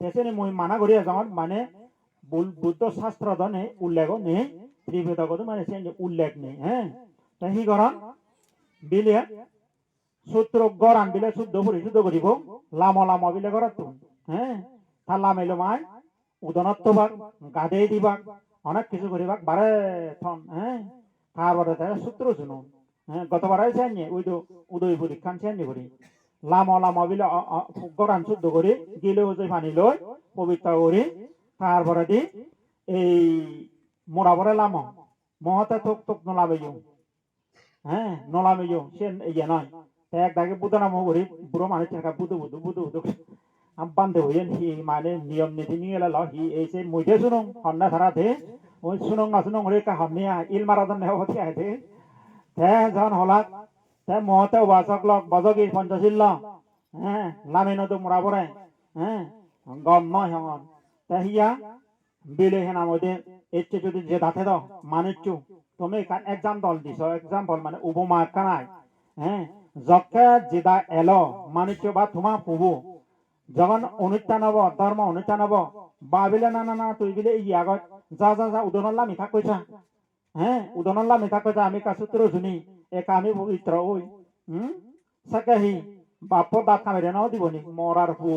তেসেনি মই মানা করি যাওয়ার মানে বুদ্ধ শাস্ত্র দনে উল্লেখ নেই ত্রিবেদগত মানে সে উল্লেখ নেই হ্যাঁ? তা হি করন বিলে সূত্র গরান বিলে শুদ্ধ করি শুদ্ধ করিব লাম লাম বিলে গরাত হ্যাঁ? তা লামাইলো মাই, উদনত্ব বাক, গাদেই দিবাক অনেক কিছু করিবাক বারে থন হ্যাঁ? তারপরে তারা সূত্র শুনুন হ্যাঁ? গতবারে চাইনি ওই তো উদয় পরীক্ষান চাইনি করি লাম লাম বিলে গরান শুদ্ধ করি গিলে ওই পানি লই, পবিত্র করি তারপরে দি এই মোড়াবরে লাম, মহতে তোক তোক নলাবে হ্যাঁ নলামে সে ইয়ে নয়। এক দাগে বুধ নাম করি, বুড়ো মানুষ থাকা বুধু বুধু বুধু বুধু বান্ধে হইয়েন, হি মানে নিয়ম নীতি নিয়ে ল হি এই সে মুইতে শুনুং হন্না ধারা থে ওই শুনুং না শুনুং হরে কা হামনিয়া ইল মারাদন নেহ হতে আইতে তে জন হলাক তে মহতে ওয়াসক লক বজগি পঞ্চশীল হ্যাঁ নদু মুড়া পরে হ্যাঁ গম নয় তে হিয়া, বিলে হেনা মধ্যে এচ্ছে যদি যে দাঁতে দাও মানিচ্ছু তুমি এক্সাম দল দিছ এক্সাম্পল মানে উপমা কানাই। হ্যাঁ যকে যেদা এলো মানিচ্ছ বা তোমা পুবু যখন অনুষ্ঠান হব ধর্ম অনুষ্ঠান হব বাবিলে না না না, তুই বিলে ই আগত, যা যা যা, উদনল্লা মিঠা কইছা হ্যাঁ উদনল্লা মিঠা কইছা আমি কাসুত্র শুনি। এক আমি পবিত্র ওই হুম? সাকাহি, বাপর দাঁত খামে নাও দিবনি, মরার পু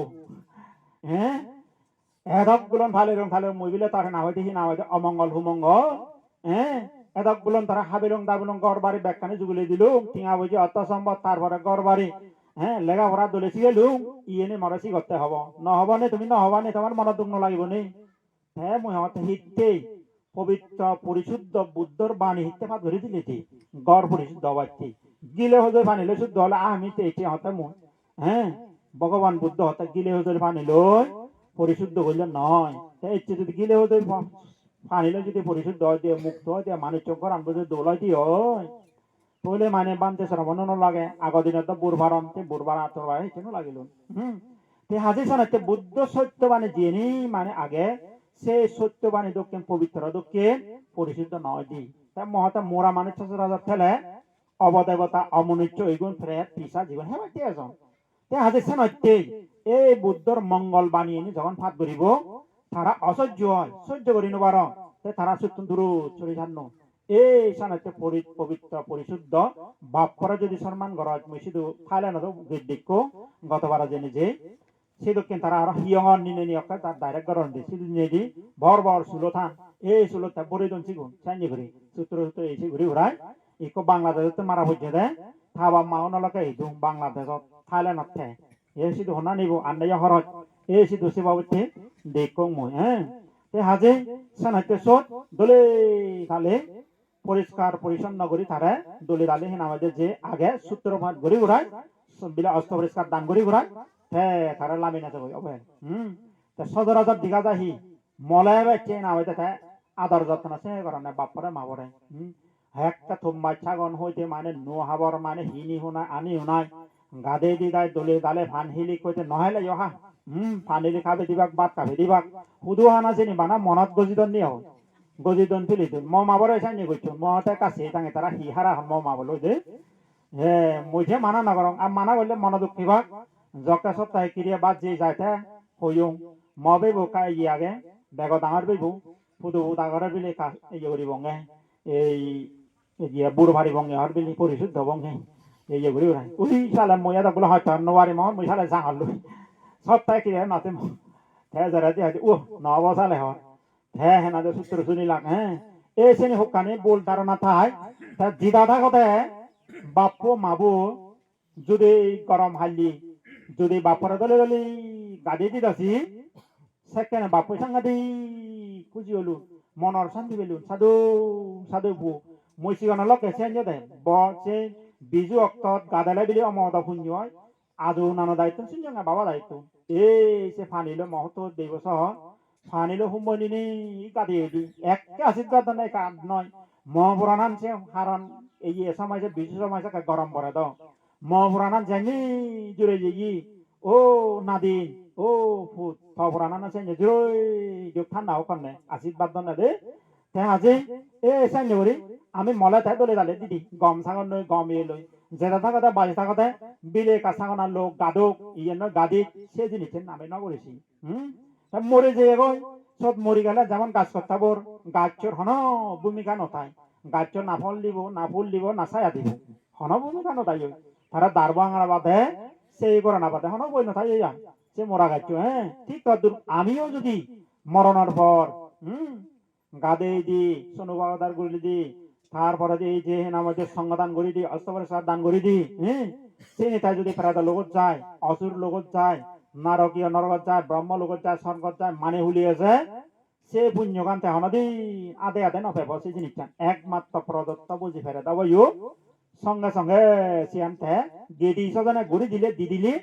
হ্যাঁ? এদক গুলন ভালে রং ভালে, মই বিলে তার না হইতে না হইতে অমঙ্গল হুমঙ্গল হ্যাঁ? এদক গুলন তারা হাবিলং দাবিলং গড় বাড়ি ব্যাখ্যানে যুগুলে দিলুম, টিঙা বুঝি অর্থ সম্পদ তারপরে গড় বাড়ি হ্যাঁ? লেখা পড়া দলে শিখেলুম ইয়ে নে করতে হব। নহব নে তুমি নহব নে তোমার মনত দুঃখ লাগিব নে হ্যাঁ? মই হতে হিতে পবিত্র, পরিশুদ্ধ বুদ্ধর বাণী ভাত ধরে দিলে তে গড় পরিশুদ্ধ হবাচ্ছি গিলে হজর পানিলে শুদ্ধ হলে আমি তো এটি হতে মই। হ্যাঁ? ভগবান বুদ্ধ হতে গিলে হজর পানি লই পরিশুদ্ধ করলে নয়। তাই ইচ্ছে যদি গিলে হজর পানিলে যদি পরিশুদ্ধ হয় দিয়ে, মুক্ত হয় দিয়ে মানুষ চক্কর আনব যদি দোলাই দিয়ে হয় তাহলে মানে বানতে শ্রবণ লাগে, আগৰ দিনত তো বুঢ়বাৰম তে বুঢ়বাৰ আঁতৰবাৰ সেইখিনিও লাগিল। হুম? তে হাজি সনাতে বুদ্ধ সত্যবাণী যিনি মানে আগে সে সত্যবাণী দক্ষিণ পবিত্র দক্ষিণ পরিশুদ্ধ নয় দি তাই মহতে মোরা মানে সচরাচর ফেলে অবদেবতা অমনুষ্য এইগুণ ফ্রেত পিসা, জীবন হ্যাঁ বাকি এজন তে হাজি সনাতে এই বুদ্ধর মঙ্গল বাণী এনে যখন ফাত করিব, তারা অসহ্য হয়, সহ্য করি নবার তে তারা সত্য দূর চলে যান এই সানাতে পবিত্র, পরিশুদ্ধ বাপ করে যদি সম্মান করা হয় মই শুধু ফাইলে না তো গতবার জেনে যে সে দক্ষিণ তারা আর হিয়ঙর নিনে নিয়ে তার ডাইরেক্ট গরম দিয়ে শুধু নিয়ে দি বর বর সুলো থান এই সুলো তা বরে দন সিগুন চাইনি ঘুরি সূত্র সূত্র এই ঘুরি ঘুরাই ইকো বাংলাদেশতে মারা হচ্ছে দে থাবা মাও নলকে এই দুম বাংলাদেশত থাইল্যান্ডত থে এই শুধু হনা নিব আন্দাই হরত এই শুধু সেবাবতে দেখো মই হ্যাঁ তে হাজে সানাইতে সত দলে খালে পরিষ্কার পরিচ্ছন্ন করি তারা দলি দালি হেন আমাদের যে আগে সূত্রপাত গড়ি ঘুরায় বিলা অস্ত পরিষ্কার দান গড়ি ঘুরায় হে তারা লামি না যাব অবে হুম? তা সদরাজর দিঘা যাহি মলয় বাচ্চে না হইতে তা আদর যত্ন আছে কারণে বাপরে মাবরে হুম? একটা থুম্বাই ছাগন হইতে মানে নো হাবর মানে হিনি হুনাই আনি হুনাই গাদে দি দাই দলে দালে ফান হিলি কইতে নহলে ইহা হুম? ফান হিলি খাবে দিবাক বাত খাবে দিবাক। হুদু হানা চিনি বানা মনত গজিদন নিয়ে হয় গজিদন ফিলিতো ম মাবরে চাইনি গৈছো মতে কাছে তাঙে তারা হি হারা ম মাবলো যে হে মুঝে মানা নগরং আর মানা করলে মন দুঃখিবাক জকা সপ্তাহে কিরিয়া বাদ যে যাইতে হইং মবে বোকা ই আগে বেগ ডাঙর বেবু ফুদু ডাঙরের বিলে ইয়ে করি বঙ্গে এই ইয়ে বুড়ো ভারি বঙ্গে হর বিলি পরিশুদ্ধ বঙ্গে এই ইয়ে করি ওরাই উই সালে মইয়া তো বলে হয়তো নবারি মন মুই সালে জাঙাল সপ্তাহে কিরিয়া নাতে ম হে যারা দিয়ে ও নব সালে হয় হ্যাঁ হ্যাঁ নাদের সূত্র শুনিলাম হ্যাঁ এই শ্রেণি হোকানে বল ধারণা থাই তা জিদা থাকতে, বাপ মাবু যদি গরম হালি যদি বাপরে দলে দলে গাদি দিদাসি সেকেন্ড বাপ সাংগাদি খুঁজি হলু, মনৰ শান্তি পেলু। সাধু সাধু বু সিগন লকে চেঞ্জ দে ব সে বিজু অক্তত গাদালে বিলি অমত শূন্য হয়। আদৌ নানো দায়িত্ব শূন্য বাবা দায়িত্ব। এই সে ফানিলো মহতো দেব সহ, ফানিলো হুম্বনিনি গাদি এদি। একে আশীর্বাদ নাই কাম নয় মহাপুরাণান সে হারণ এই সমাজে, বিজু সমাজে গরম পরে দাও মহাপুরাণান জানি জুড়ে যে ও নাদিন ও ফুট মহাপুরাণান আছে জুড়ে যোগ ঠান্ডা ওখানে আশীর্বাদ না দে তে আজি এ সাইন করি আমি মলে তাই দলে দালে দিদি গম সাগর নই গম ইয়ে লই যেটা থাকতে বাজে থাকতে বিলে কাছাগনা লোক গাদক ইয়ে নয় গাদি সে জিনিসের নামে ন করেছি হুম মরে যে এগো সব মরি গেলে যেমন গাছ করতে বোর গাছর হন ভূমিকা নথায় গাছর না ফল দিব না ফুল দিব না ছায়া দিব হন ভূমিকা নথাই তারা দারবা আঙাড়া বাঁধে, সেই করে না বাঁধে। হন বই নথাই ইয়া সে মরা গাছ হ্যাঁ? ঠিক তদ্দুর। আমিও যদি মরণের পর, হুম? গাদে দি, সোনু বাবাদার গুলি দি, তারপরে এই যে আমাদের সংগদান করি দি অস্তপরিসার দান করি দি হ্যাঁ সে নেতা যদি প্রায় লগত যায়, অসুর লগত যায়, নারকীয় নরকত যায়, ব্রহ্ম লগত যায়, স্বর্গত যায় মানে হুলিয়েছে সে পুণ্যকান তেহন দিন আদে আদে নপেব সে জিনিসটা একমাত্র প্রদত্ত বুঝি ফেরে দাও সঙ্গে সঙ্গে সিয়ান তে গেদি সজনে ঘুরি দিলে, দি দিলি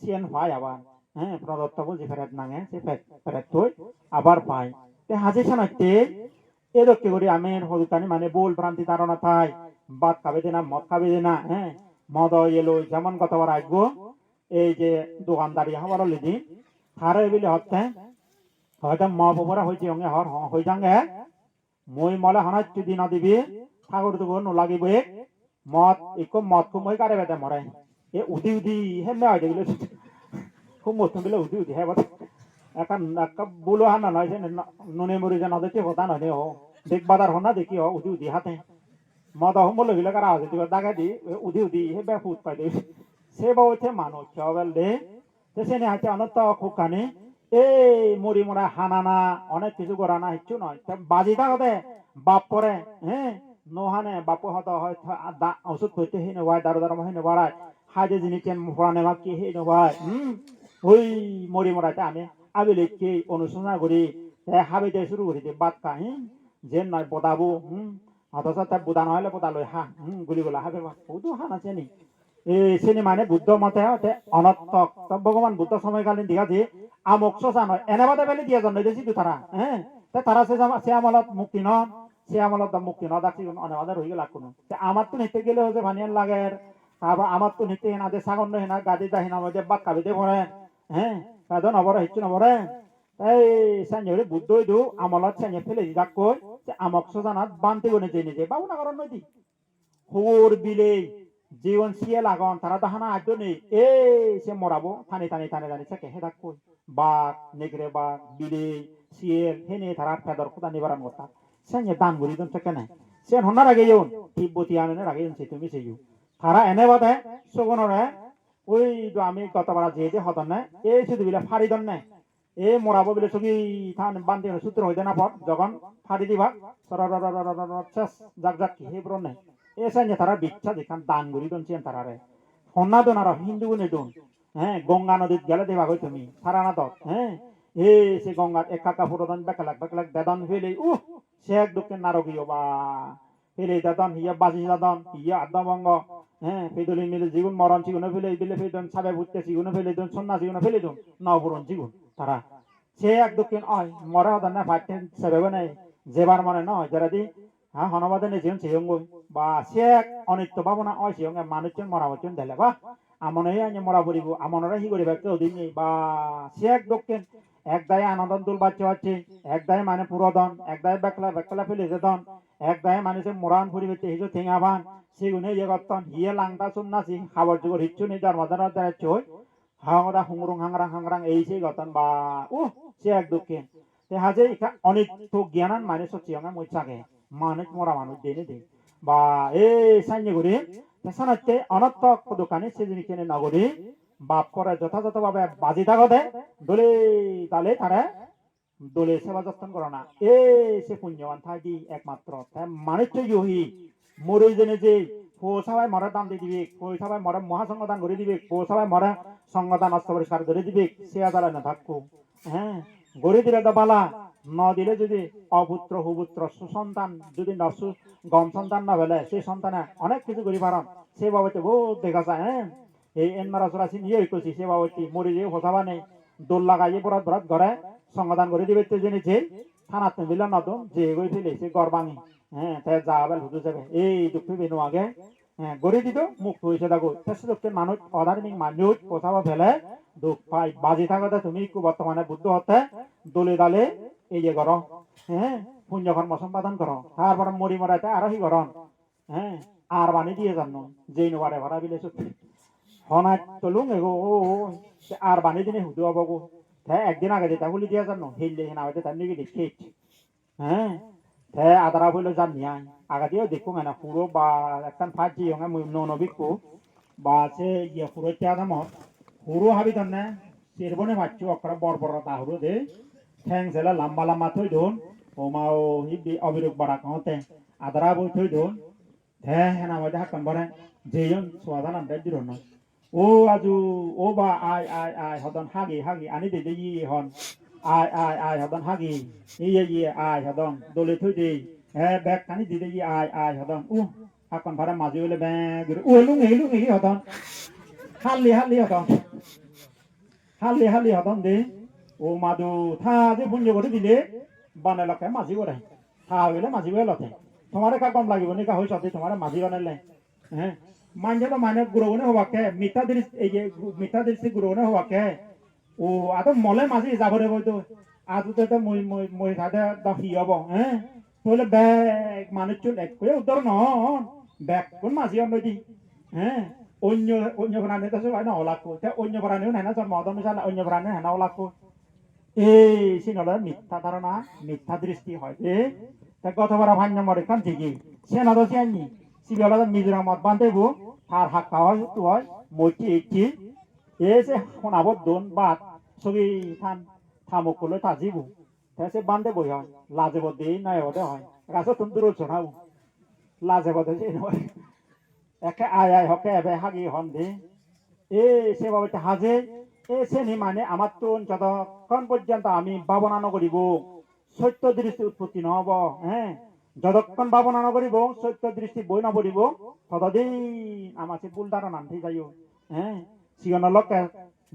সিয়ান পায় আবার। হ্যাঁ প্রদত্ত বুঝি ফেরত নাঙে, সে ফেরত থই আবার পায়। তে হাজি সানাইতে এরকম করে আমের হলুকানি মানে বল ভ্রান্তি ধারণা থাই। বাদ খাবে না মদ খাবে না হ্যাঁ। মদ এলো, যেমন কতবার আসব এই যে দোকানদারি হবার লিদি, হারে বিলে হচ্ছে হয়তো ম পপরা হয়েছে অঙ্গে হর হ- হই যাঙ্গে, মই মলে হনাচ্ছু দিন দিবি, ঠাকুর তো নলাগিব মদ ইকো মদ কো মই কারে বেতে মরে এ উদি উদি হে মে হয় দেখলে খুব মতন বিলে উদি উদি হে বাত একা একা বুলো হানা নয় যে নুনে মরি যে নদীতে হতা নে ও দেখ বাদার হনা দেখি হ উদি উদি হাতে। মদ হম বলে গিলে কারা আছে দিবা দাগা দি, এ উদি উদি হে বে ফুট পাই দে। সে বউছে মানুষ চবেল দে। সে সেনে হাতে অনত খুকানি এই মুড়ি মোড়া হানানা অনেক কিছু করা না ইচ্ছু নয় বাজি থাকতে বাপ পরে হ্যাঁ নোহানে বাপ হত হয় ওষুধ করতে হে নেবাই দারু দারু হে নেবাড়ায় হাজে জিনিস ফোড়ানে বা কি হে নেবাই হুম ওই মুড়ি মোড়াতে আমি আবেলি কি অনুশোচনা করি হাবিতে শুরু করি দিয়ে বাদ কা হুম যে নয় বদাবো। হুম অথচ তার বুদা নহলে বুদা লই হা হুম গুলি বলা হাবে হান আছে নি? এই শ্রেণি মানে বুদ্ধ মতে হতে অনর্থক তো ভগবান বুদ্ধ সময়কালীন দেখা যে আমক শোষা নয় এনে বাদে বেলে দিয়ে জন্ম দিয়েছি তারা হ্যাঁ তারা সে আমলত মুক্তি নন সে আমলত তো মুক্তি ন দেখছি অনেক বাদে রয়ে গেল কোনো আমার তো নিতে গেলে হচ্ছে ভানিয়ান লাগে তারপর আমার তো নিতে হেনা যে সাগর হেনা গাদি দা হেনা মধ্যে বাক্কা বেঁধে পড়ে হ্যাঁ তাদের নবরে হিচ্ছু নবরে এই সাঞ্জরে বুদ্ধ দু, আমলত সাঞ্জে ফেলে যাক কই। যে আমক শোষানাত বানতে গনে যে নিজে, বাবু না কারণ নদী। হুর বিলে, জীবন সিয়ে লাগন, তারা দাহানা আদ্য নেই এ সে মরাবো, থানি থানি থানি থানি সে কেহে থাক কই। বাঘ নেগরে বাঘ, বিলে, সিয়েল হেনে তারা ফেদর খুদা নিবারণ করতা। সে দান করি দন কেন সে হন্নার আগে ইউন তিব্বতী আনের আগে ইউন সে তুমি সেই তারা এনে বাদে সগনরে ওই তো আমি গতবার যে যে হতন না এই শুধু বিলে ফাড়ি দন না এ মরাবো বিলে সবই থান বান্ধি সূত্র হইতে না পর যখন ফাড়ি দিবা সর শেষ জাক জাক কি হেব্রন নাই এসে তারা বিচ্ছা যেখান দান করি দন চেন তারারে হন্না দন আর হিন্দু গুনে দন হ্যাঁ গঙ্গা নদীত গেলে দেবা কই তুমি সারা না দত হ্যাঁ এ সে গঙ্গাত একা কাপড় দন বেকালাক বেকালাক দেদন ফেলে উহ সে এক দক্ষিণ নারকীয়, বা ফেলে দেদন, হিয়া বাজি দাদন, হিয়া আদ্যবঙ্গ হ্যাঁ ফেদলি মিলে জীবন, মরণ চিগুনে ফেলে দিলে ফেদন সাবে বুঝতে চিগুনে ফেলে দন সন্না চিগুনে ফেলে দন নবরণ চিগুন তারা সে এক দক্ষিণ অয়, মরা হদন না ফাটেন সেবে নাই যেবার মানে নয় যারা দি হ্যাঁ হনবাদে নে যেন সেয়ং বা সে এক অনিত্য ভাবনা, অয় সেয়ং মানুষজন মরা বচন দেলে বা আমনে আনি মরা পড়িব আমনরা হি করিবা, কেউ দিন বা সে এক দক্ষিণ এক দায়ে আনন্দন তুল বাচ্চা হচ্ছে এক দায়ে মানে পুরোদন এক দায়ে বেকলা বেকলা ফেলে যেতন এক দায়ে মানুষে মরান পরিবেতে হিজো ঠেঙাবান সেগুনে ইয়ে করতন হিয়ে লাংটা শুননাছি খাবার যুগর হিচ্ছু মাঝে রাতে চই। হাংরা হুংরুং হাংরাং হাংরাং এই সেই গতন বা উ সে এক দক্ষিণ তে হাজে ইকা অনিত্য জ্ঞানান মানুষ মানে সচিয়ঙ্গা মইচাগে মানুষ মরা মানুষ দেনে দে। বা, এই সাইনে করে সানাতে অনর্থক দোকানে সে জিনিস কেনে নগরী বাপ করে যথাযথভাবে বাজি থাকতে, দলে তালে তারা দলে সেবা যত্ন করে না। এ সে পুণ্যবান থাকি একমাত্র মানুষ ইহি মরে জেনে যে পৌঁছাবাই মরা দাম দিয়ে দিবে পৌঁছাবাই মরা মহাসংগদান করে দিবে পৌঁছাবাই মরা সংগদান অস্ত্র পরিষ্কার করে দিবে, সে আদালত না থাকব হ্যাঁ গড়ে দিলে তো বালা, ন দিলে যদি অপুত্র হুপুত্র সুসন্তান, যদি গম সন্তান না বেলে সেই সন্তানে অনেক কিছু করি পারন সে বাবতে বহুত দেখা যায় হ্যাঁ। এই এন মারা চড়াছি নিয়ে করছি সে বাবতি মরে যে হোসাবা নেই? দোল লাগাইয়ে বরাত বরাত ঘরে সংগদান করে দিবে তো জেনেছে থানাতে মিলে নতুন যে গই ফেলে সে গড় ভাঙি হ্যাঁ তাই যা আবার হুদু যাবে। এই দুঃখ বেনু আগে হ্যাঁ গড়ে দিত মুখ হয়েছে দেখো শেষে দুঃখের মানুষ অধার্মিক মানুষ পোষাবা ফেলে, দুঃখ পাই। বাজি থাকতে তুমি বর্তমানে বুদ্ধ হতে, দলে দালে এই যে গর হ্যাঁ কর্ম সম্পাদন করো তারপরে মরি মরাইতে আরও হি গরন হ্যাঁ আর বানি দিয়ে জানো যেই নোবারে ভরা বিলে সত্যি হনাই তলুং এগো ও ও, আর বানি দিনে হুদু হব গো। তে একদিন আগে দিতা বলি দিয়া জানো হিললে হেনা হইতে তার নিগে দেখে। হ্যাঁ তে আদারা বইলো জান নিয়া। আগা দিয়েও দেখো না পুরো বা একখান ফাঁচি হঙে ননবিকু বা সে ইয়ে পুরো তিয়া দাম পুরো হাবি তন্নে চেরবনে মারছো অকরা বড় বড় তাহরো দে। ঠ্যাং সেলা লম্বা লম্বা থই দোন। ওমাও হিবি অবিরোগ বাড়া কহতে আদারা বই থই দোন। হে হেনা মধ্যে হাক্কান বরে যেজন সোয়াদান আমরা দিল না ও আজু ও বা আই আই আই হদন হাগি হাগি আনি দে ই হন আই আই আই হদন হাগি ইয়ে ইয়ে আই হদন দলে থই দে হে ব্যাগ কানি দি দে ই আই আই হদন উ হাক্কান ভাড়া মাঝে হইলে ব্যাগ ও লুং এই লুং এই হদন হালি হালি হদন হালি হালি হদন দে ও মাদু থা যে পুঞ্জ করে দিলে বানাই লকে মাঝি করে থা হইলে মাঝি হয়ে লতে তোমার কা কম লাগিব নি কা তোমার মাঝি বানাইলে হ্যাঁ মানছে তো মানে গুরুগুনে হওয়াকে মিঠা দৃষ্টি এই যে মিঠা দৃষ্টি গুরুগুনে হওয়াকে ও আতো মলে মাঝি যাবরে বইতো আতো তো মই মই মই সাদে দা হি হব হ্যাঁ তোলে ব্যাগ মানুষ চুল এক করে উত্তর নন ব্যাগ কোন মাঝি অন্য দি হ্যাঁ অন্য অন্য প্রাণী তো সবাই না হলাকো তে অন্য প্রাণীও নাই না জন্ম অদম মিশাল অন্য প্রাণী হেনা হলাকো এই সিনলে মিথ্যা ধারণা মিথ্যা দৃষ্টি হয় যে গতবার ভান্য মরে কান থেকে সে না তো সিয়ানি সিবিয়ালা মিজোরামত বান্ধেবো আর হাক খাওয়া তো হয় মইটি একটি এসে শোনাব দোন বাদ সবই থান থামক করলে তাজিবো তাই বান্ধে বই হয় লাজে বদে নাই বদে হয় গাছ তুমি দূর শোনাবো লাজে বদে যে নয় একে আয় আয় হকে এবে হাগি হন দে এ সে বাবা হাজে এ শ্রেণি মানে আমার তো যতক্ষণ পর্যন্ত আমি ভাবনা নকরিব সত্য দৃষ্টি উৎপত্তি নহব হ্যাঁ যতক্ষণ ভাবনা নকরিব সত্য দৃষ্টি বই নপরিব ততদিন আমার সে ভুল ধারণা ঠিক যাইও। হ্যাঁ সিগনের লক্ষ্যে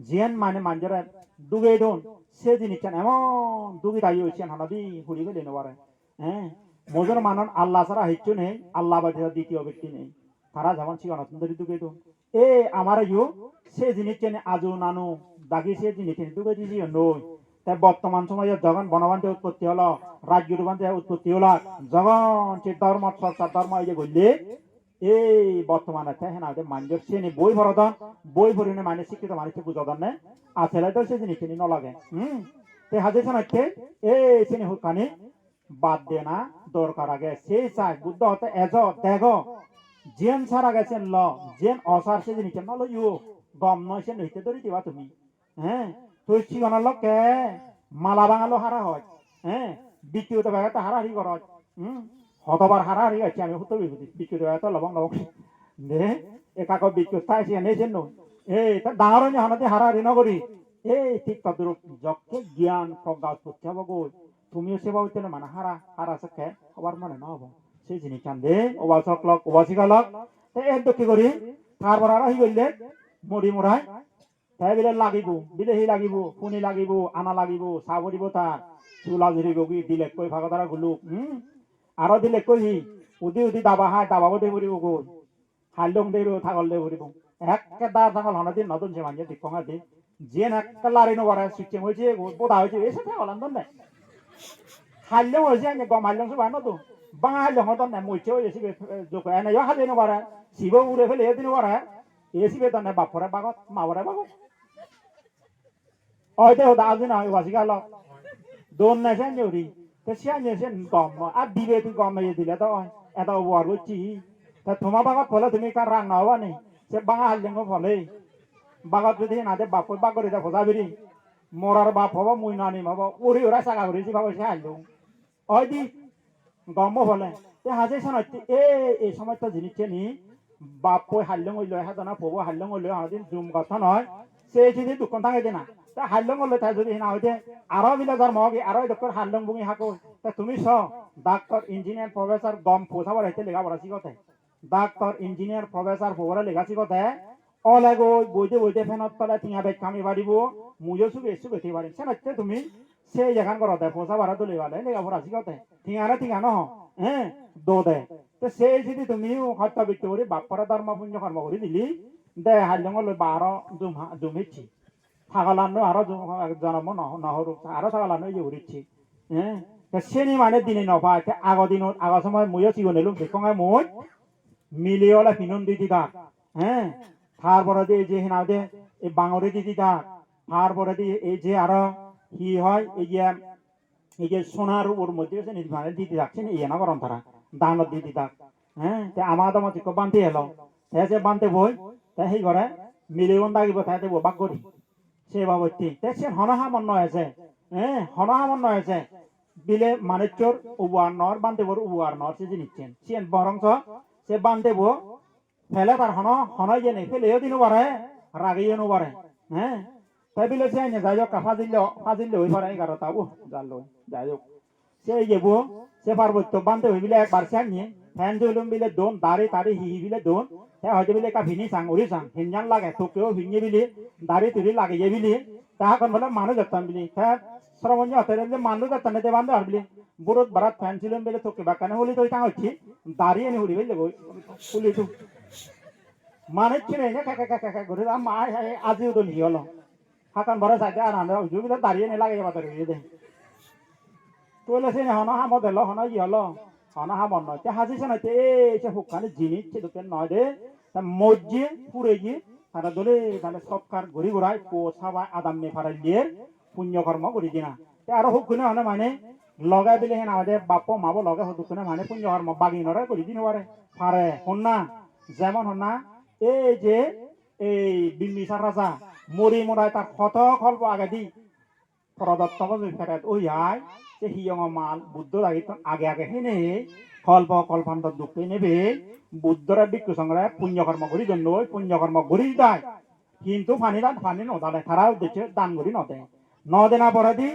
জিয়ান মানে মাঞ্জরে দুগে দোন সে জিনিস এমন দুগি তাই হয়েছে হানাদি হুড়ি গেলে নেবারে হ্যাঁ মজুর মানন আল্লাহ ছাড়া হিচ্ছু নেই, আল্লাহ বাদে দ্বিতীয় ব্যক্তি নেই। তারা যেমন সিগনত ধরি দুগে দোন এ, আমার ইউ, সে জিনিস চেনে আজও নানু, দাগি সে জিনিস দুগে দিছি, নই। তাই বর্তমান সময়ে যখন বনবান্তে উৎপত্তি হলো রাজ্য রূপান্তে উৎপত্তি হলো যখন সে ধর্ম সরকার ধর্ম, এই যে বললে এই বর্তমানে না মানুষের শ্রেণি, বই ভরদন বই ভরিনে মানে শিক্ষিত মানুষকে বুঝাদন নে আসলে তো সে জিনিস নলাগে, হুম? তে হাজে শোনাচ্ছে এই শ্রেণি হুকানি বাদ দে না, দরকার আগে, সেই চাই, বুদ্ধ হতে এজ, দেগ জেন সারা গেছেন ল জেন অসার সে জিনিস নল ইউ গম নয় সে নইতে ধরি দিবা তুমি হ্যাঁ? তুই ঠিকানা লোককে মালা বাঙালো হারা হয় হ্যাঁ? দ্বিতীয়ত ব্যাগটা হারাহারি কর হুম? হতবার হারাহারি আছে আমি হতো। বিভূতি দ্বিতীয়ত ব্যাগটা লবং লবং দে একাক বিদ্যুৎ তাই সে নেই যেন এই, তা ডাঙর হানাতে হারাহারি নগরী এই ঠিক তদ্রুপ যক্ষে জ্ঞান প্রজ্ঞা উৎপত্তি হব গো তুমিও সেবা হইতে মানে হারা হারা সকে আবার মানে না হব। সেই জিনিস কান্দে ওবাসক লক ওবাসিকা লক। এর দক্ষি করি, তারপর আর আহি গইলে মরি মরাই তাই বিলে লাগিব বিলাহী লাগিব শুনি লাগিব, আনা লাগিব চাহ কৰিব তাৰ চুলা জুৰি গগি দিলে কৈ ভাগতাৰা গুলো আৰু দিলে কৈ সি, উদি উদি দাবা হাই, দাবাব দে ফুৰিব গৈ। হালদং দে থাগল দে ফুৰিব একে দাৰ থাগল হনাদি নতুন সে মানুহে দিকঙা দি যেন একে লাৰি নবাৰে চুইছে হৈছে বোধা হৈছে এসে থাগল আন্দন নাই। হাল্যং হৈছে আনে গম হাল্যং সব আনো বাঙা হাল্যং হতন নাই মইছে এসি জোকা এনে হালে নবাৰে শিৱ উৰে, ফেলে, এদিন নবাৰে এসি বেতন নাই বাপৰে বাগত মাবৰে বাগত nhiều sẽ gom mà à đi về thì gom mà gì là thôi à tao vào rồi chỉ thế thằng mà bác phải là tụi mình cái răng nào vậy sẽ băng hal yang có phải বাগাত যদি না দে বাপ bug করে দে ফসা বেরি মরার বাপ হবা মুই না নি মাবা ওরে ওরা সাগা করে জি বাবা সে হাইলো ওই দি গম তে হাজে শোনা এ এই সময়টা জিনিস নি বাপ কই হাল্লং হইল হ্যাঁ না পবো হাল্লং হইল হাদিন জুম কথা নয়। সে যদি দোকান থাকে দিনা। তা হাল্লং হলে তাই যদি না হইতে আরও বিলে ধর্ম হবে আরও ডক্টর হাল্লং বুঙি হাকো। তা তুমি স ডাক্তার ইঞ্জিনিয়ার প্রফেসর গম পোষাবার হইতে লেখা পড়া শিখতে ডাক্তার ইঞ্জিনিয়ার প্রফেসর পোবরে লেখা শিখতে অলেগো বইতে বইতে ফেনত তলে টিঙা বেগ কামি বাড়িব মুজো সুগে সুগে পারিম সে নাচতে তুমি সেই যেখান করতে পোষা বাড়া তুলে বালে লেখা পড়া শিখতে টিঙারে টিঙা নহ। হ্যাঁ দো দে তো সেই যদি তুমি হত্য বিক্রি করে বাপ্পারা ধর্ম কর্ম করে দিলি দে হাল্লং হলে বাৰ জুম জুম হিচ্ছি থাগলানো আরও জন্ম নহরু আরও থাগলানো ইয়ে উড়িচ্ছি হ্যাঁ সেনি মানে দিনে নপা আগৰ দিনত আগৰ সময় ময়ো চিগন এলো দেখঙাই মই মিলিয়লে পিনন দি দিদা হ্যাঁ তারপরে যে যে হেনা দে এই বাঙরে দি দিদা তারপরে দিয়ে এই যে আরও কি হয় এই যে যে সোনার ওর মধ্যে আছে নি মানে দিদি রাখছেন এই না করন তারা দানত দিদি থাক হ্যাঁ? তে আমার দামত কো বানতে এলো। তে সে বানতে বই, তে সেই ঘরে মিলিয়ন দাগিব, তাই দেব বাক করি। সে বাবতি তে সে হনহা মন আছে হ্যাঁ হনহা মন আছে বিলে মানিচর উবার নর, বানতে বর উবার নর, সে জিনিসছেন সিয়েন বরংস সে বানতে বো ফেলে তার হন, হনই যে নেই ফেলেও দিনও পারে রাগিও পারে হ্যাঁ? তাই বিলে সে আইনে যাই হোক ফাজিল ফাজিল হই পারে এগারোটা ও জানলো যাই হোক সে যাব সে পার্বত্য বানতে হই বিলে একবার সে আনিয়ে ফ্যান জুলুম বিলে দোন দাড়ি তাড়ি হি বিলে দোন হ্যাঁ হয়তো বিলে কা ভিনি সাং উড়ি সাং হিনজান লাগে তোকেও ভিঙে বিলি দাড়ি তুড়ি লাগে যে বিলি তাহা কোন বলে মানুষ যেতাম বিলি হ্যাঁ শ্রবণ হতে যে মানুষ যেতাম না বান্ধব আর বিলি বুড়োত বারাত ফ্যান ছিলাম বিলে তোকে বাকানে হলি তো টাঙ হচ্ছি দাড়ি এনে উড়ি বিলে ফুলি তো মানে ছিনে কাকা কাকা করে মা আজিও তো হলো হাকান বড় সাইডে আর আনন্দ জুবিলে দাঁড়িয়ে নে লাগে বাতার হয়ে দেয় তোলে সে হনা হাম দেল, হনা ই হলো। হনা হাম নয় তে হাজিছে না তে সে হুকানে জিনিস ছে দোকান নয় দে। তা মজ্জে পুরে গিয়ে তারা দলে তাহলে সবকার ঘুরি ঘুরাই পো সাবাই আদাম নে ফারাই দিয়ে পুণ্য কর্ম করি দিনা তে আরও হুকুনে হনে মানে লগাই দিলে হেন আমাদের বাপ মাবো লগাই হুকুনে মানে পুণ্য কর্ম বাগি নরে করি দিন পারে পারে হন্না যেমন হন্না এই যে, এই বিম্বিসার রাজা মরি মরাই তার কত কল্প আগে দি। প্রদত্ত ফেরাত ওই আয় যে হিয়ং মাল বুদ্ধ লাগিত আগে আগে হেনে। কল্প কল্পান্ত দুঃখে নেবে। বুদ্ধরা বিক্ষু সংগ্রহ পুণ্যকর্ম করি জন্য ওই পুণ্যকর্ম করি দেয় কিন্তু ফানি দান, ফানি নদালে তারা উদ্দেশ্যে দান করি নদে। নদে না পরে দি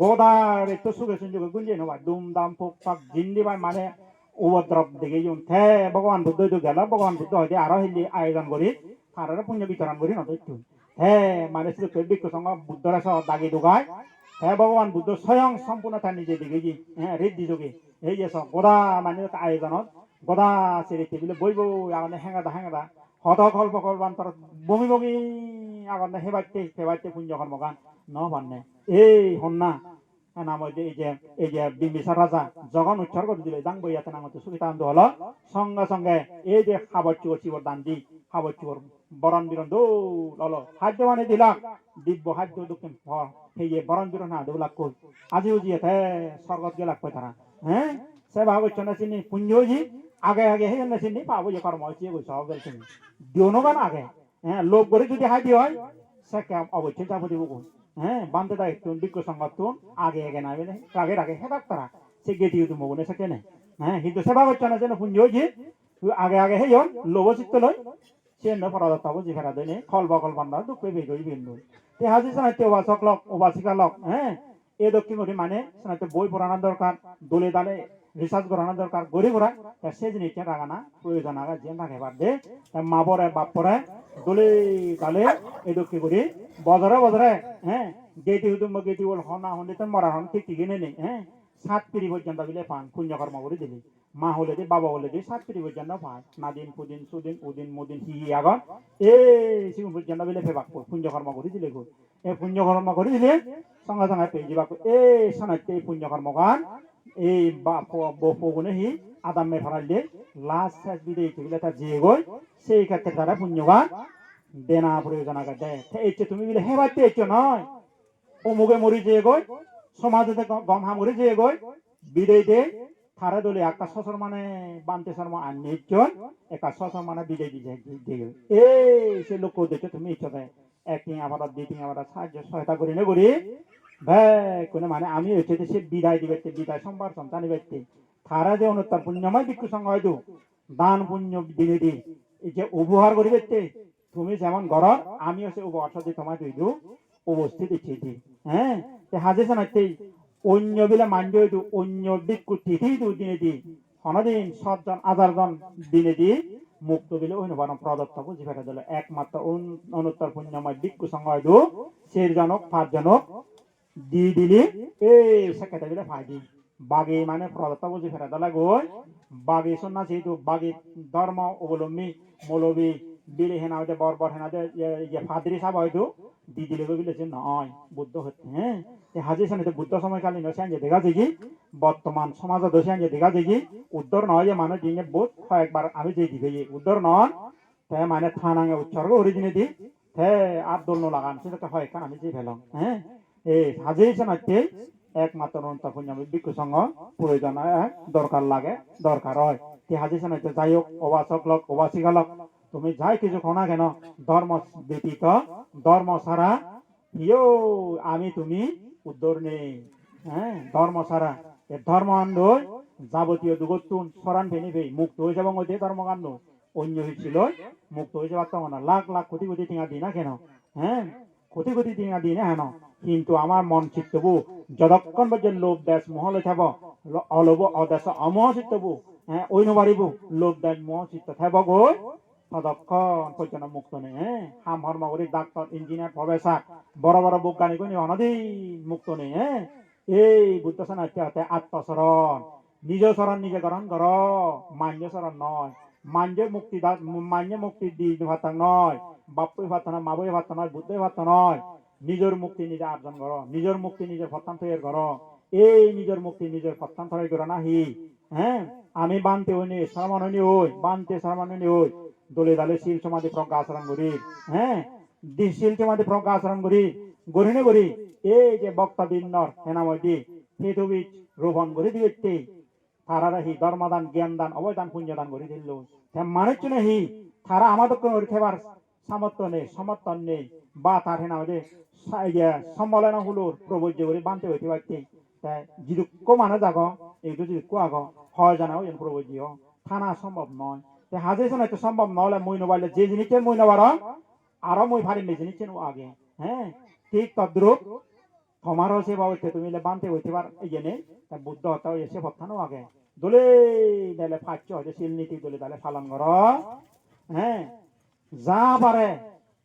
গোদার একটু সুখে সুযোগে গুঞ্জে নেবা দুম দাম ফুক ফাক জিন্দি বাই মানে উপদ্রব দেখে যখন থে ভগবান বুদ্ধ গেল ভগবান বুদ্ধ হয়তো আরও হিলি আয়োজন করি তারা পুণ্য বিতরণ করি নদে হ্যাঁ মানে শুধু বিক্ষু সংঘ বুদ্ধরা সহ দাগি ঢুকায় হ্যাঁ ভগবান, বুদ্ধ স্বয়ং সম্পূর্ণ তার নিজে জি হ্যাঁ ঋদ্ধি যোগে। এই যে গদা মানে আয়োজনত, গদা সেরে টেবিলে বইব আগনে হেঙাদা হেঙাদা, হত কল্প কল্পান্তর বমি বমি আগনে হেবাইতে হেবাইতে পুণ্য কর্মগান ন বান্নে। এই হন্না নাম যে এই যে এই যে বিম্বিসার রাজা জগন উচ্চার করে দিলে দাং বইয়াতে নামতে সুবিধা আনন্দ হলো। সঙ্গে সঙ্গে এই যে খাবার চুর চিবর দান দি খাবার চুর বরণ বিরণ, দৌল খাদ্য মানে দিলাম। দিব্য খাদ্য দক্ষিণ ফল সেই যে বরণ বিরণ না দেবলাক কই। আজি উজিয়ে থে, স্বর্গত গেলাক কই তারা। হ্যাঁ? সে ভাব না চিনি, পুঞ্জি আগে আগে হে না চিনি, পাবো যে কর্ম হচ্ছে ওই সব গেল চিনি। গান আগে। হ্যাঁ লোক করে যদি হাই দিয়ে হয়, সে কেম অবশ্যই যাব দিব হ্যাঁ বান্ধে দেয় তুন বিজ্ঞ সংবাদ তুন। আগে আগে না আগে আগে হে ডাক্তারা সে গেটি তুমি মগুনে সে কেনে। হ্যাঁ কিন্তু সেবা করছে না যেন পুঞ্জি হয়েছে আগে আগে হে লোভ চিত্ত লয়। সে ন পরাদত্ত বুঝি ফেরা দেনে খল বকল বান্ধা দুঃখ বেগ বিন্দু তে হাজি সানাইতে উপাসক লক উপাসিকা লক হ্যাঁ এ দক্ষিণ করি মানে সানাইতে বই পড়ানোর দরকার দলে দালে রিসার্চ করানোর দরকার গড়ি ঘোরা সে জিনিস রাখানা প্রয়োজন আগা যে রাখে বাদ দে মা পরে বাপ পরে দলে দালে এই দক্ষিণ করি বজরে বজরে হ্যাঁ গেটি হুদুম্ব গেটি বল হনা হন্ডিতে মরা হন ঠিক ঠিক নেই হ্যাঁ সাত পিড়ি পর্যন্ত বিলে পান পুণ্যকর্ম করে দিলি মা হলে দি বাবা হলে দি সাত পর্যন্ত পান নাদিন পুদিন, সুদিন, উদিন, মুদিন, হি হি আগন এই সিগুন পর্যন্ত বিলে ফেবাক পুণ্যকর্ম করে দিলে গো এই পুণ্যকর্ম করে দিলে সঙ্গে সঙ্গে পেয়ে যাবাক এই সানাইতে এই পুণ্যকর্ম গান এই বপুগুনে হি, আদামে ফরাল দিয়ে লাস্ট শেষ বিদে বিলে তার যে গই সেই ক্ষেত্রে তারা পুণ্যগান দেনা প্রয়োজন আগে দেয় এই তুমি বিলে হেবাইতে এসছো নয়। অমুকে মরি যে গই সমাজতে গম হামুরি যে গই বিদায় দে থারে দলে একটা শ্বশুর মানে বানতে শর্মা আর নিজন একটা শ্বশুর মানে বিদায় দিয়ে দিয়ে এই সে লোক দেখে তুমি ইচ্ছা একদিন আবার দ্বিতীয় আবার সাহায্য, সহায়তা করি না করি ভাই কোনো মানে আমি হচ্ছে সে বিদায় দিবে বিদায় সম্বার সন্তান ব্যক্তি থারা যে অনুত্তর পুণ্যময় ভিক্ষু সঙ্গ হয়তো দান পুণ্য দিলে দি। যে উপহার করিবে তুমি যেমন গরম আমিও সে উপহার সাথে তোমায় দিই উপস্থিত ইচ্ছে হ্যাঁ হাজে শোনাতেই অন্য বিলে মান্ড হইতো অন্য বিক্ষু তিথি দু দিনে দি হনদিন সাতজন আধারজন দিনে দি মুক্ত বিলে অনুবাদন প্রদত্ত বুঝি ফেলে দিল একমাত্র অনুত্তর পুণ্যময় বিক্ষু সঙ্গ হয়তো সের জনক পাঁচ জনক দি দিলি এই সেকেতে বিলে ফাই দি বাগে মানে প্রদত্ত বুঝি ফেলে দিল গই বাগে সন্ন্যাসী যেহেতু বাগে ধর্ম অবলম্বী মৌলবী বিলে হেনা হইতে বর বর হেনা যে ফাদরি সাব হয়তো দি দিলে বিলে যে নয় বুদ্ধ হচ্ছে হ্যাঁ? হাজি সানিতে বুদ্ধ সময়কালীন যে দেখা যায় কি? বর্তমান সমাজত যে দেখা যায় কি? উত্তর নয় যে মানুষ যিনি বোধ কয়েকবার আমি যে দিবে উত্তর নন তাই মানে থানাঙ্গে উৎসর্গ অরিজিনে দি থে আর দোলনো লাগান সেটাকে হয় কারণ আমি যে ফেলাম হ্যাঁ? এই হাজিয়েছেন হচ্ছে একমাত্র অন্তপুঞ্জ বিক্ষু সঙ্গ প্রয়োজন হয়, দরকার লাগে দরকার হয়। তে হাজিয়েছেন হচ্ছে যাই হোক অবাসক লোক অবাসিকা লোক তুমি যাই কিছু খোনা কেন, ধর্ম ব্যতীত, ধর্ম ছাড়া ইয়ো, আমি তুমি উদ্দর নেই। হ্যাঁ ধর্ম ছাড়া এ ধর্ম আন্দ যাবতীয় দুগতুন সরান ফেনি ফেই মুক্ত হয়ে যাব মধ্যে ধর্মকাণ্ড অন্য হয়েছিল মুক্ত হয়ে যাবার তখন লাখ লাখ কোটি কোটি টিঙা দিই না কেন? হ্যাঁ কোটি কোটি টিঙা দিই না কেন কিন্তু আমার মন চিত্তবু যতক্ষণ পর্যন্ত লোভ দেশ মহলে থাকব অলোভ অদেশ অমহ চিত্তবু হ্যাঁ ওই নবারিব লোভ দেশ মহ চিত্ত থাকব গৈ। ততক্ষণ পর্যন্ত মুক্ত নেই হ্যাঁ হাম হর্ম করি ডাক্তার ইঞ্জিনিয়ার প্রফেসর বড় বড় বৈজ্ঞানিক অনদিন মুক্ত নেই হ্যাঁ এই বুদ্ধ সনাতে হতে আত্মচরণ নিজ চরণ নিজে গ্রহণ কর মান্য চরণ নয়। মান্য মুক্তি মান্য মুক্তি ভাতা নয়। বাপুই ভাতা নয় মাবই ভাতা নয় বুদ্ধই ভাতা নয়। নিজের মুক্তি নিজে অর্জন কর নিজের মুক্তি নিজের ফত্তান তৈরি কর এই নিজের মুক্তি নিজের ফত্তান তৈরি কর নাহি হ্যাঁ আমি বানতে হইনি সরমান হইনি ওই বানতে সরমান হইনি ওই সমাধি প্রজ্ঞা আচরণ করি হ্যাঁ? শিল সমাধি প্রজ্ঞা আচরণ করি, গরিনে করি। এই যে বক্তা দিন্নর হেনাময়দি পৃথিবী রোপণ করে দিবে তারা হি ধর্মদান জ্ঞান দান অবদান, পুণ্যদান করে দিল। মানুষ হি তারা আমাদের করে খেবার সামর্থ্য নেই, সমর্থন নেই। বা তার হেনাময়দি সম্মেলন হলো প্রবজ্য করে, বানতে হইতে পারতে তাই যিদুক্য মানে যাগ এইটো যিদুক্য আগ, হয় জানাও যেন প্রবজ্য থানা সম্ভব নয়। তে হাজে শোনাইতে সম্ভব নহলে মই নবাইলে যে জিনিসটা মই নবার আরও মই ভারি মেজে নিচ্ছেন আগে। হ্যাঁ? ঠিক তদ্রুপ তোমারও সে বাবুতে তুমি বানতে হইতে পার ইয়েনে তা বুদ্ধ হতা এসে পথানো আগে। দোলে দেলে ফাচ্চ হচ্ছে শিল নীতি দোলে, তাহলে পালন কর। হ্যাঁ? যা পারে,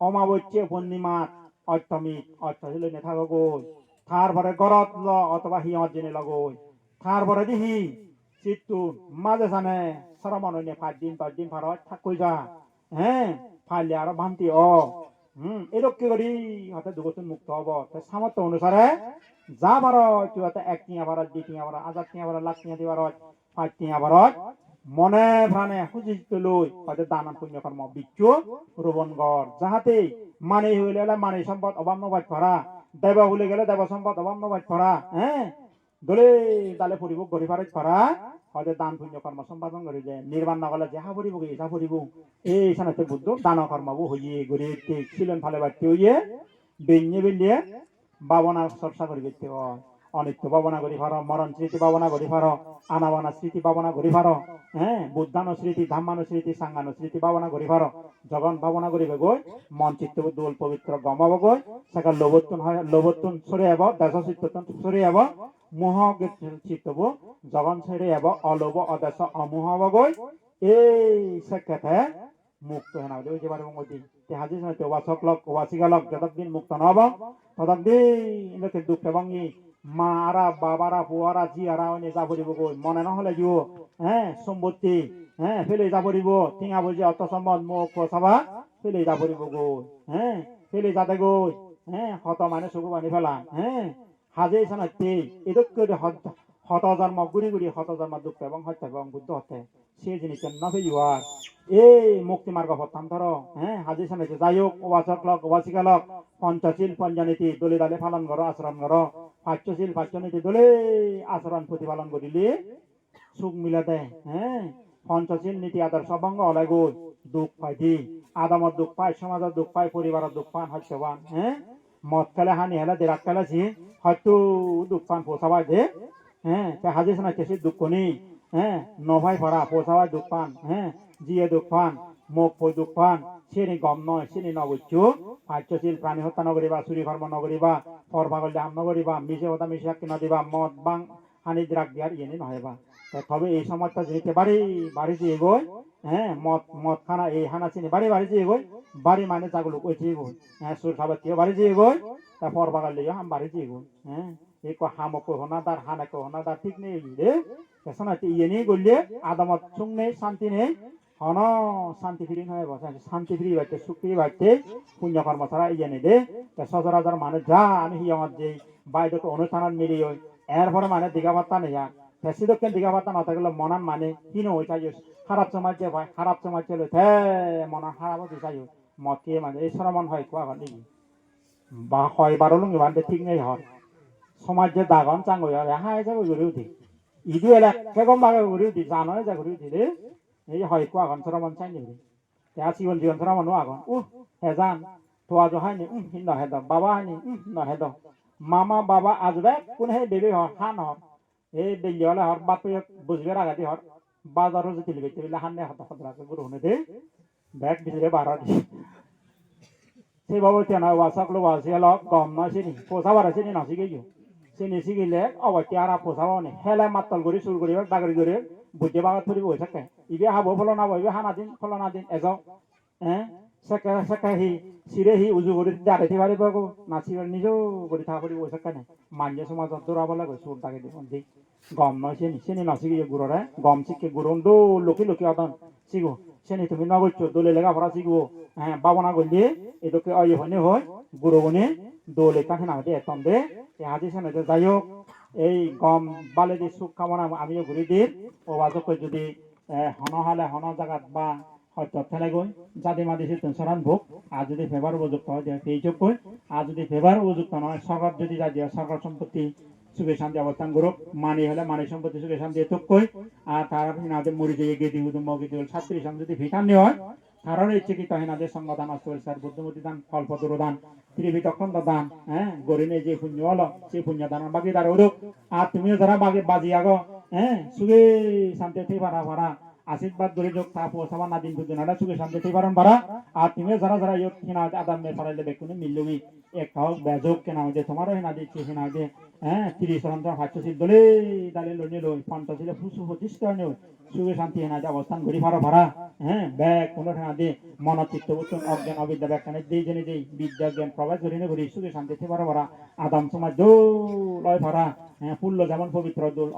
অমাবস্যে পূর্ণিমাত অষ্টমী, অষ্টশীল নেথাগো গই তার পরে গরত ল, অথবা হিয়ত জেনে লগই তার পরে দিহি সানে সরমনে পাঁচ দিন পাঁচ দিন ভারত থাকুই যা। হ্যাঁ ফাইলে আরও ভান্তি অ হুম এরকম করি হয়তো দুগতুন মুক্ত হব তাই সামর্থ্য অনুসারে যা বারো কেউ হয়তো এক টিয়া বারত দুই টিয়া বারত হাজার টিয়া বারত লাখ টিয়া দি বারত পাঁচ টিয়া বারত মনে প্রাণে খুঁজি লৈ হয়তো দান পুণ্য কর্ম বিচ্ছু রোপণ গড়। যাহাতে মানে হইলে মানে সম্পদ অভাব নবাদ করা দেব হলে গেলে দেব সম্পদ অভাব নবাদ করা হ্যাঁ দলে দালে গৰি পাৰত করা হয়তো দান পুণ্য কর্ম সম্পাদন কৰি যায় নিৰ্মাণ নগলে যাহা ফুৰিব ইহা ফুৰিব। এই সানাতে বুদ্ধ দান কর্মবো হইয়ে গড়ে ছিলেন ভালে বাড়তে হইয়ে বেঞ্জে বেলিয়ে ভাবনা চর্চা করি দেখতে হয় অনিত্য ভাবনা করি পারো মরণ স্মৃতি ভাবনা করি পারো আনাবানা স্মৃতি ভাবনা করি পারো হ্যাঁ বুদ্ধানো স্মৃতি, ধাম্মানো স্মৃতি সাঙ্গানো স্মৃতি ভাবনা করি পারো জগন ভাবনা করিবে গৈ মন চিত্ত দোল পবিত্র গমাব গৈ সেখানে লোভত্তন হয় লোভত্তন সরে যাব দেশ চিত্তন সরে যাব মোহ চিত্তব জগন ছেড়ে যাব অলোভ অদেশ অমোহ হব গৈ এই সেক্ষেত্রে মুক্ত হেনা ওই যে বারে মধ্যে তে হাজির নয় ওয়াসক লক ওয়াসিকা লক যতদিন মুক্ত নহব ততদিন এটাকে দুঃখ এবং মারা, বাবারা, ফুয়ারা, জিয়ারা এনে যাব দিব গৈ। মনে নহলে দিব হ্যাঁ সম্পত্তি হ্যাঁ ফেলে যাব দিব টিঙা বুঝে অত সম্বন্ধ মুখ পচাবা ফেলে যাব দিব গৈ। হ্যাঁ ফেলে যাতে গৈ। হ্যাঁ হত মানে চকু বান্ধি ফেলা। হ্যাঁ হাজে সানাতে এদকে হত জন্ম গুড়ি গুড়ি হত জন্ম দুঃখ এবং হত্যা এবং বুদ্ধ হত্যা। সে জিনিস নফেলিওয়ার এই মুক্তি মার্গ পত্তান্তর হ্যাঁ? হাজি সামনে যাই হোক ওয়াচক লক ওয়াসিকা লক পঞ্চশীল পঞ্চনীতি দলে দলে পালন করো, আচরণ করো। পাঁচশীল পাঁচনীতি দলে আচরণ প্রতিপালন করিলে সুখ মিলে দেয় হ্যাঁ? পঞ্চশীল নীতি, আদর্শ ভঙ্গ হলে গৈ দুখ পাই দি আদামত দুখ পায়, সমাজত দুখ পায়, পরিবারত দুখ পান সত্যবান হ্যাঁ? মদকালে হানি হেলেগ হয়তো দুখ পান পাই যে সাজি নাই দুখি নভাই হ্যাঁ পাই দুখ পান হে যিয়ে দুখ পান মোক দুখ পান সি গম নে নগুচু প্ৰাণী সত্তা নগৰ চুৰি ফৰ্ম নকৰিবা নগৰিবা ফাগলীবা মিচে পতা কিনা দিবা মদ বা হানিৰাক নহয়বা। তবে এই সমাজটা যেতে বাড়ি বাড়ি যে এগোয় হ্যাঁ মদ মদ খানা এই হানা চিনি বাড়ি বাড়ি যে এগোয়, বাড়ি মানে জাগুলো কইছে এগোয় হ্যাঁ সুর খাবার কেউ বাড়ি যে এগোয়, তা পর পাগল লিয়ে হাম বাড়ি যে এগোয় হ্যাঁ এই কো হাম কো হনাদার হানা কো হনাদার ঠিক নেই রে কেসনা ইয়ে নিয়ে গলিয়ে, আদামত সুং নেই, শান্তি নেই হন শান্তি ফিরি নয় বসে শান্তি ফিরি বাড়তে সুখ ফিরি বাড়তে পুণ্য কর্ম ছাড়া ইয়ে নেই দে তা সচরাচর মানুষ যা আমি হিয়ামত যে বাইদেরকে অনুষ্ঠানত মিলি ওই এরপরে মানে দিঘা পাত্তা নেই আর ফেসিদকে দিঘা পাত্তা না থাকলে মনান মানে কিনো হয়ে চাই খারাপ সমাজ যে ভাই, খারাপ সমাজ চলে থে মনান খারাপ হতে চাই মদ খেয়ে মানে এই সরমন হয়, কোয়া গন নাকি বা হয় বারো লুঙ্গি বান্ধে ঠিক নেই হয়। সমাজ যে দাগন চাঙ্গ হাই যাব ঘুরে উঠি। ইদু এলাক কেগম বাগে ঘুরে উঠি জানো যা ঘুরে উঠি রে। এই হয় কোয়া গন সরমন চাই নি তে জীবন জীবন সরমন আগন উ হেজান তোয়া জহাই নি উম হিন্দ হেদ বাবা হাই নি উম ন হেদ মামা, বাবা, আজবে কোন হে বেবি হর হান হর এই বেঙ্গিওয়ালে হর বাপে বুঝবে রাগাতি হর বাজার যে তিলি বেঁচে বলে হান্নে হত হত রাখে গুরু হনে দে ব্যাগ দিলে বারো দি সেই বাবু তেনা ওয়াসাক লো ওয়াসি হলো গম না সিনি পোষা বারা সিনি নাসি গেইও সিনি সি গেলে অবশ্যই আর পোষাব অনেক হেলে মাতাল করে সুর করি বাগড়ি করে বুঝে বাগাত ফুরিব হয়ে থাকে। ইবে হাবো ফলো না হবো ইবে হানা দিন ফলো না দিন এজাও হ্যাঁ সেকা সেকা হি সিরে হি উজু করে দাঁড়ে থি পারিব গো নাচি নিজেও করে থাকা করি বই থাকে না মাঞ্জে সমাজত দৌড়াব লাগে সুর ডাকে দিব দি গম নয় চেনি চেনি নাচিকি গুড়রে গম চিকে গুড়ন দো, লকি লকি আদন চিগো। চেনি তুমি নগচ্ছ দোলে লেগা ভরা চিগো। হ্যাঁ বাবনা গলিয়ে এদকে অয় হনে হয়? গুড়ো গনে দোলে কাছে না দে, একদম দে। এ হাজি যে যাই হোক এই গম বালে দি সুখ কামনা আমিও ঘুরি দিই ও বাজকে যদি হন হন জাগাত বা হয়তো ফেলে গই যাদের মাঝে সে সরান ভোগ, আর যদি ফেভার উপযুক্ত হয় সেই যোগ কই, আর যদি ফেভার উপযুক্ত নয় সরকার যদি যা দিয়ে সরকার সম্পত্তি সুখে শান্তি অবস্থান করুক, মানি হলে মানি সম্পত্তি সুখে শান্তি তুক কই, আর তারা হিনাদের মরি যে গেদি হুদুম মগি দিল ছাত্রী সঙ্গে যদি ভিটান হয় তারার ইচ্ছে কি হিনাদের সংগদান অস্তর স্যার বুদ্ধমতি দান ফলপদর দান পৃথিবী তখন দান হ্যাঁ গরিনে যে পুণ্য হলো, সেই পুণ্য দান বাকি তার উদুক আর তুমিও যারা বাকি বাজি আগো হ্যাঁ সুখে শান্তি থেকে পারা আশীর্বাদ ধরে যোগ তা পৌঁছাবা না দিন দুদিন আড়া সুখে শান্তি থেকে পারেন পারা আর তুমিও যারা যারা ইয়ত হিনা আদাম মে পারাইলে বেকুনি মিললুমি এক কাউ বেজক কেনা যে তোমারও হিনা দিচ্ছে, হিনা যে হ্যাঁ তিরিশ রন্ধ্র হাস্য ছিল দলে লনি লই। ছিল ফুসু প্রতিষ্ঠ নেই সুখে শান্তি হেনা অবস্থান করি পারো ভাড়া। হ্যাঁ ব্যাগ কোনো হেনা দিয়ে মন চিত্ত উত্তম অজ্ঞান, অবিদ্যা ব্যাখ্যানে দিই জেনে দিই বিদ্যা, জ্ঞান, প্রবাস ধরে ঘুরি, সুখে শান্তি থেকে পারো ভাড়া আদাম সমাজ দোল ভাড়া। হ্যাঁ যেমন পবিত্র দোল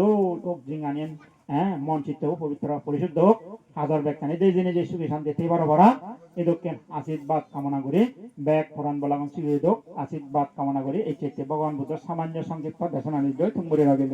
দোল, ওক জিঙ্গানিয়ান হ্যাঁ মন, চিত্ত পবিত্র, পরিশুদ্ধ হোক হাজার ব্যাখ্যানে দিই জেনে যে সুখী শান্তি থেকে ভরা এ এদকে আশীর্বাদ কামনা করি। ব্যাগ পুরাণ বলাগন দোক, আশীর্বাদ কামনা করি। এই চেতে ভগবান বুদ্ধ সামান্য সংক্ষিপ্ত দেশনা নির্দয় তুমুরি রাখিল